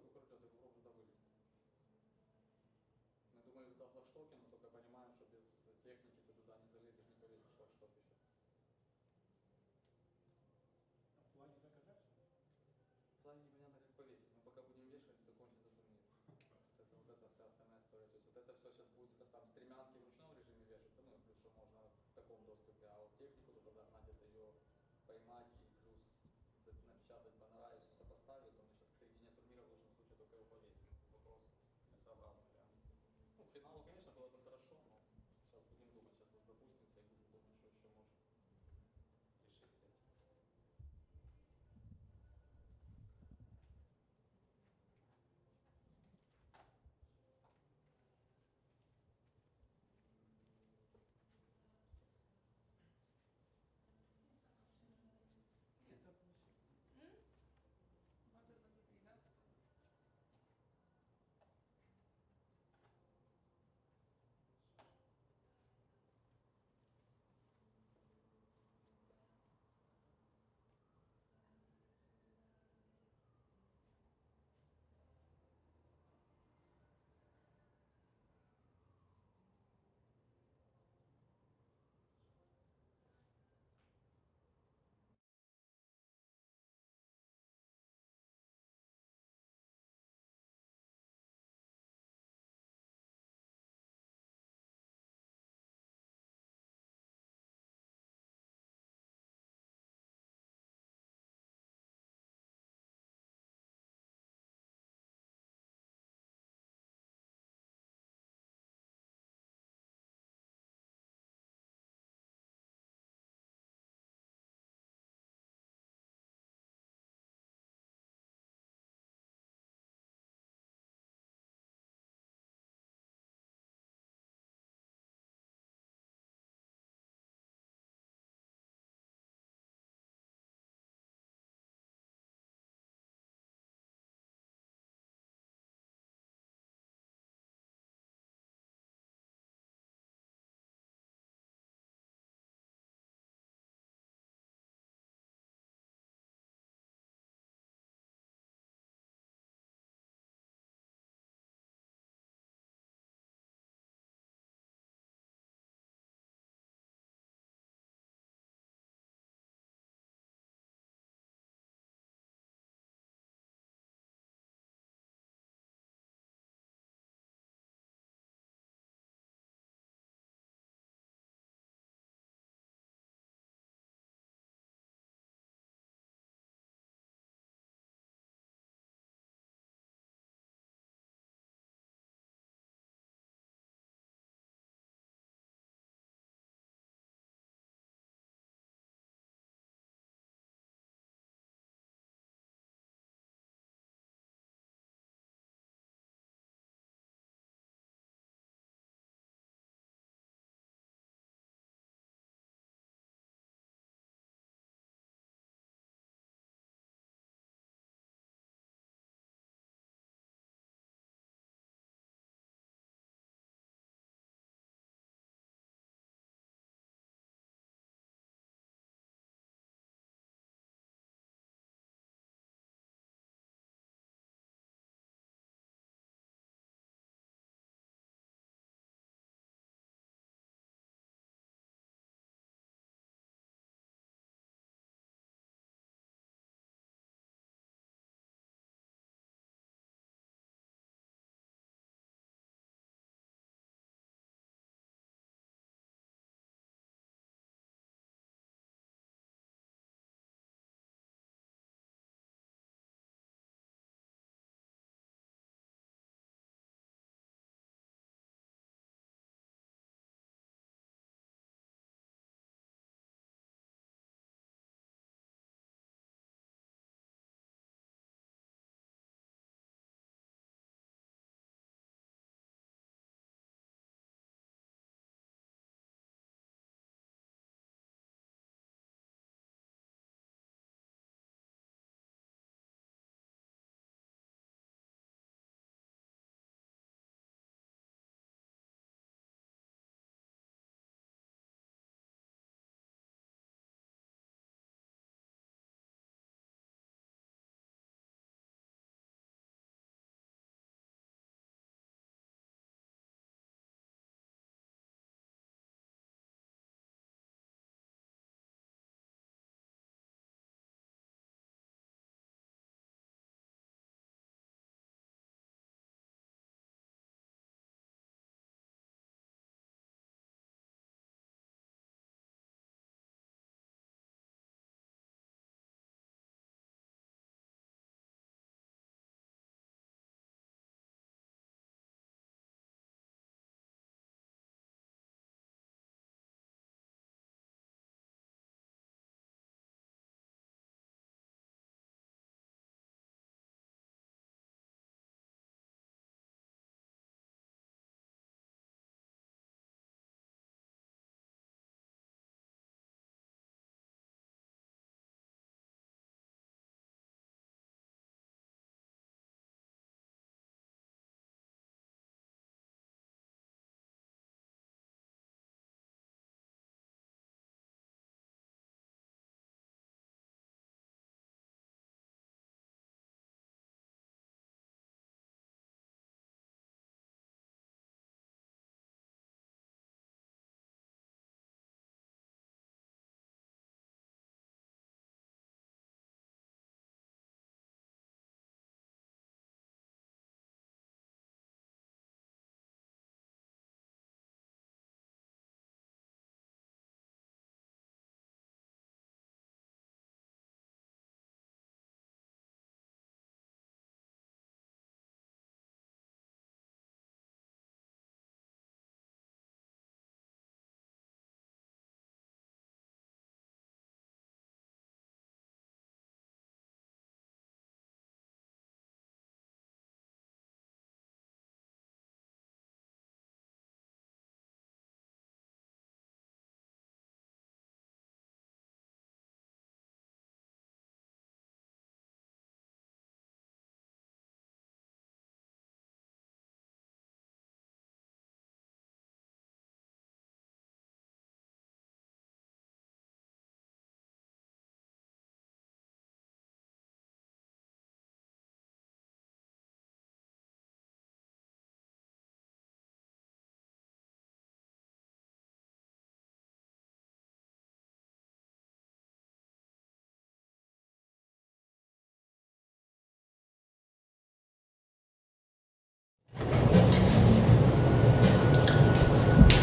такой переклад, его робота вылез. Мы думали туда флагштоки, но только понимаем, что без техники ты туда не залезешь, не повесишь флагштоки сейчас. А флаги заказать? Флаги непонятно как повесить. Мы пока будем вешать, закончится турнир. Вот это, вот это вся остальная история. То есть вот это все сейчас будет там стремянки в ручном режиме вешаться, ну и плюс, что можно в таком доступе, а вот технику туда загнать, это ее поймать и плюс напечатать баннера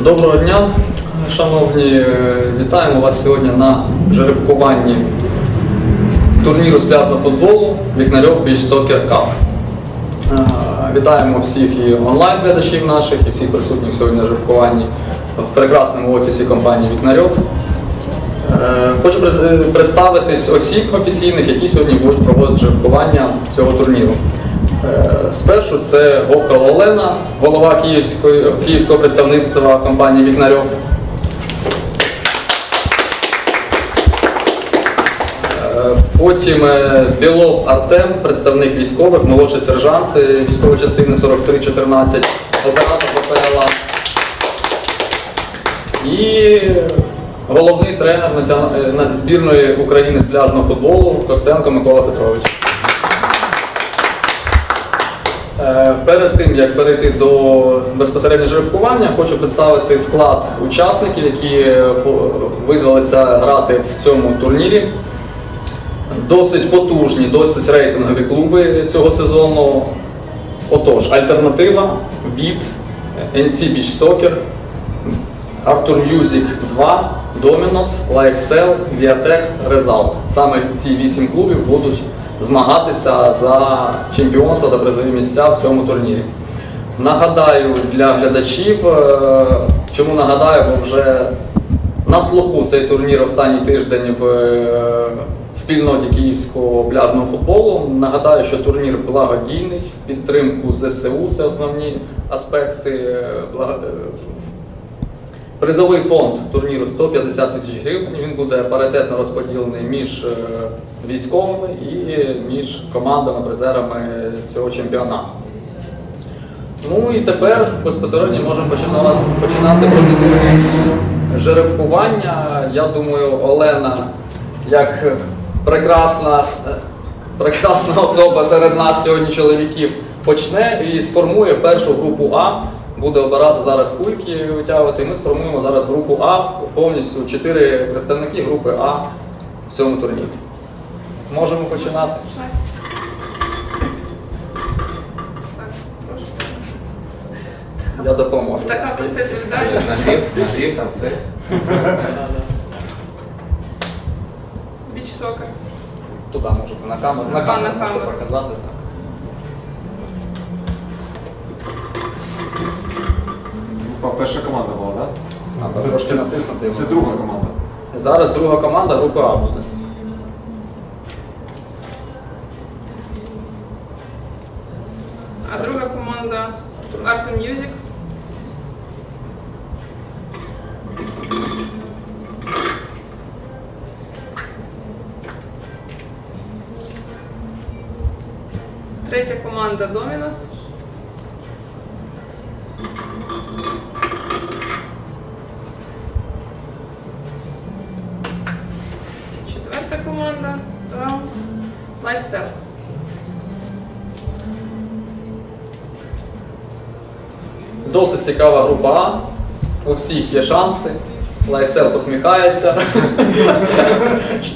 Доброго дня, шановні, Е, вітаємо вас сьогодні на жеребкуванні турніру з пляжного футболу Вікнарьов Soccer Cup. Е, Вітаємо всіх і онлайн-глядачів наших, і всіх присутніх сьогодні на жеребкуванні в прекрасному офісі компанії Вікнарьов. Е, Хочу представитись осіб офіційних, які сьогодні будуть проводити жеребкування цього турніру. Е, Спершу це Вовкала Олена, голова Київської, Київського представництва компанії Вікнарьов. Е, Потім е, Білов Артем, представник військових, молодший сержант військової частини 4314, оператор БПЛА. І головний тренер збірної України з пляжного футболу Костенко Микола Петрович. Перед тим як перейти до безпосереднього жеребкування, хочу представити склад учасників, які е, визвалися грати в цьому турнірі. Досить потужні, досить рейтингові клуби цього сезону. Отож, альтернатива від NC Beach Soccer, Arthur Music 2, Dominos, LifeSell, Viatec, Result. Саме ці вісім клубів будуть змагатися за чемпіонство та призові місця в цьому турнірі. Нагадаю для глядачів, е, чому нагадаю, бо вже на слуху цей турнір останній тиждень в е, спільноті київського пляжного футболу. Нагадаю, що турнір благодійний, підтримку ЗСУ це основні аспекти. Е, е, Призовий фонд турніру 150 тисяч гривень. Він буде паритетно розподілений між е, військовими і між командами, призерами цього чемпіонату. Ну і тепер безпосередньо можемо починати, починати процедуру жеребкування. Я думаю, Олена, як прекрасна, прекрасна особа серед нас сьогодні чоловіків, почне і сформує першу групу А. Буде обирати зараз кульки витягувати. І ми сформуємо зараз групу А повністю чотири представники групи А в цьому турнірі. Можемо починати. Так, прошу. Я допоможу. Така просто відповідальність. Нагрів, нагрів там все. Біч сокер. Туди можете на камеру. На камеру камеру. показати. так. Перша команда була, так? А, Це, це, натиснути це, друга команда. Зараз друга команда групи А буде. А друга команда Arthur Music. Третя команда Dominos. Lifestyle. Досить цікава група А. У всіх є шанси. Лайфсел посміхається.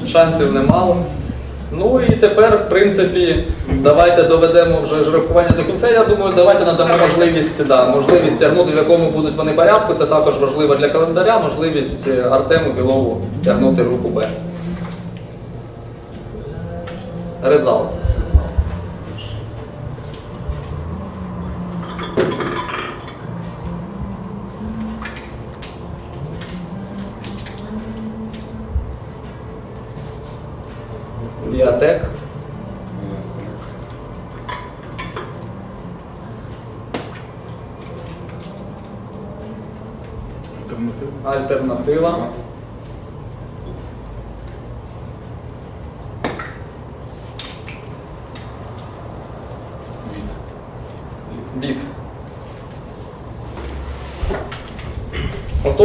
Шансів немало. Ну і тепер, в принципі, давайте доведемо вже жеребкування до кінця. Я думаю, давайте надамо можливість, да, можливість тягнути, в якому будуть вони порядку. Це також важливо для календаря, можливість е, Артему Білову тягнути групу Б. Резалт. Біотек. Альтернатива. Біт.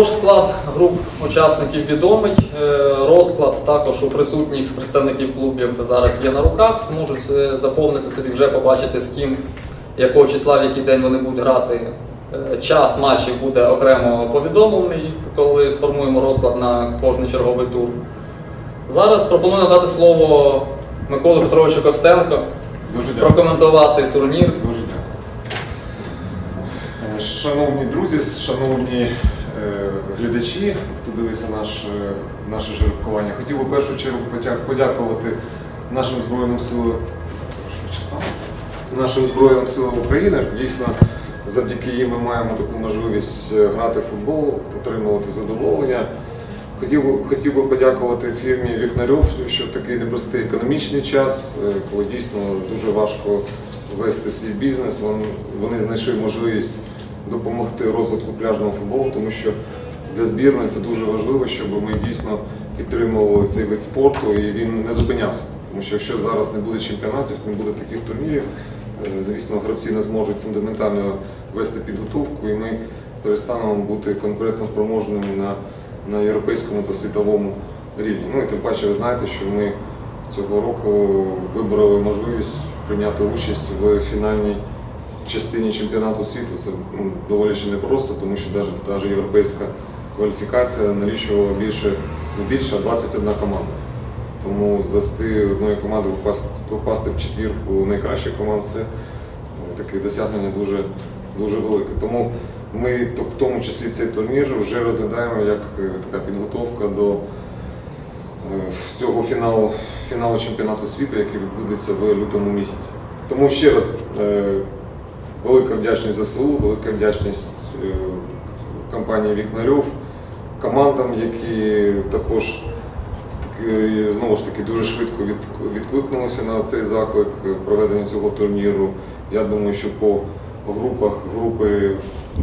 Отож, склад груп учасників відомий. Е, Розклад також у присутніх представників клубів зараз є на руках. Зможуть е, заповнити собі, вже побачити з ким, якого числа, в який день вони будуть грати. Е, Час матчів буде окремо повідомлений, коли сформуємо розклад на кожний черговий тур. Зараз пропоную надати слово Миколі Петровичу Костенко, Дуже дякую. прокоментувати турнір. Дуже дякую. Шановні друзі, шановні глядачі, хто дивився наш, е, наше жеребкування. Хотів би в першу чергу подякувати нашим Збройним силам нашим Збройним силам України. Дійсно, завдяки їм ми маємо таку можливість е, грати в футбол, отримувати задоволення. Хотів хотів би подякувати фірмі Вікнарьов, що такий непростий економічний час, е, коли дійсно дуже важко вести свій бізнес. Вон- Вони знайшли можливість допомогти розвитку пляжного футболу, тому що для збірної це дуже важливо, щоб ми дійсно підтримували цей вид спорту і він не зупинявся. Тому що якщо зараз не буде чемпіонатів, не буде таких турнірів, е, звісно, гравці не зможуть фундаментально вести підготовку, і ми перестанемо бути конкурентно спроможними на, на європейському та світовому рівні. Ну і тим паче ви знаєте, що ми цього року вибрали можливість прийняти участь в фінальній частині чемпіонату світу. Це ну, доволі ще непросто, тому що навіть, навіть європейська кваліфікація налічувала більше, не більше, а 21 команда. Тому з 21 команди попасти, попасти в четвірку найкращих команд це ну, таке досягнення дуже, дуже велике. Тому ми в тому числі цей турнір вже розглядаємо як е, така підготовка до е, цього фіналу, фіналу чемпіонату світу, який відбудеться в лютому місяці. Тому ще раз е, велика вдячність ЗСУ, велика вдячність е, компанії Вікнарьов, командам, які також знову ж таки дуже швидко відкликнулися на цей заклик е, проведення цього турніру. Я думаю, що по групах групи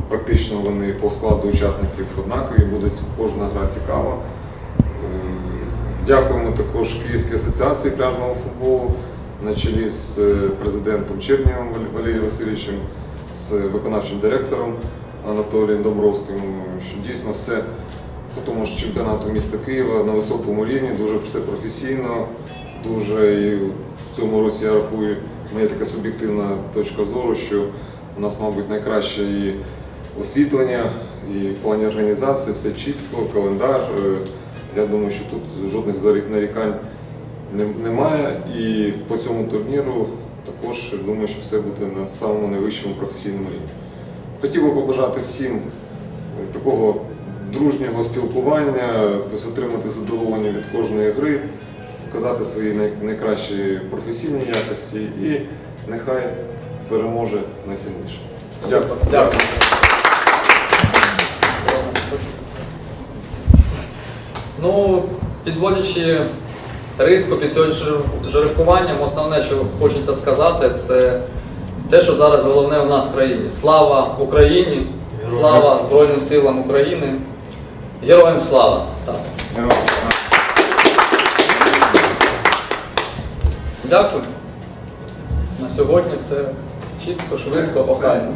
практично вони по складу учасників однакові, будуть кожна гра цікава. Е, Дякуємо також Київській асоціації пляжного футболу на чолі з е, президентом Чернєвим Вал- Валерієм Васильовичем, з виконавчим директором Анатолієм Добровським, що дійсно все по тому ж чемпіонату міста Києва на високому рівні, дуже все професійно, дуже і в цьому році я рахую, моя така суб'єктивна точка зору, що у нас, мабуть, найкраще і освітлення, і в плані організації все чітко, календар. Е, Я думаю, що тут жодних нарікань немає. І по цьому турніру також думаю, що все буде на самому найвищому професійному рівні. Хотів би побажати всім е, такого дружнього спілкування, тобто отримати задоволення від кожної гри, показати свої найкращі професійні якості і нехай переможе найсильніше. Дякую. Дякую. Ну, підводячи риску під сьогоднішнім жеребкуванням, основне, що хочеться сказати, це те, що зараз головне у нас в країні. Слава Україні! Слава Збройним силам України! Героям слава! Так. Героям слава. Дякую. На сьогодні все чітко, швидко, охайно.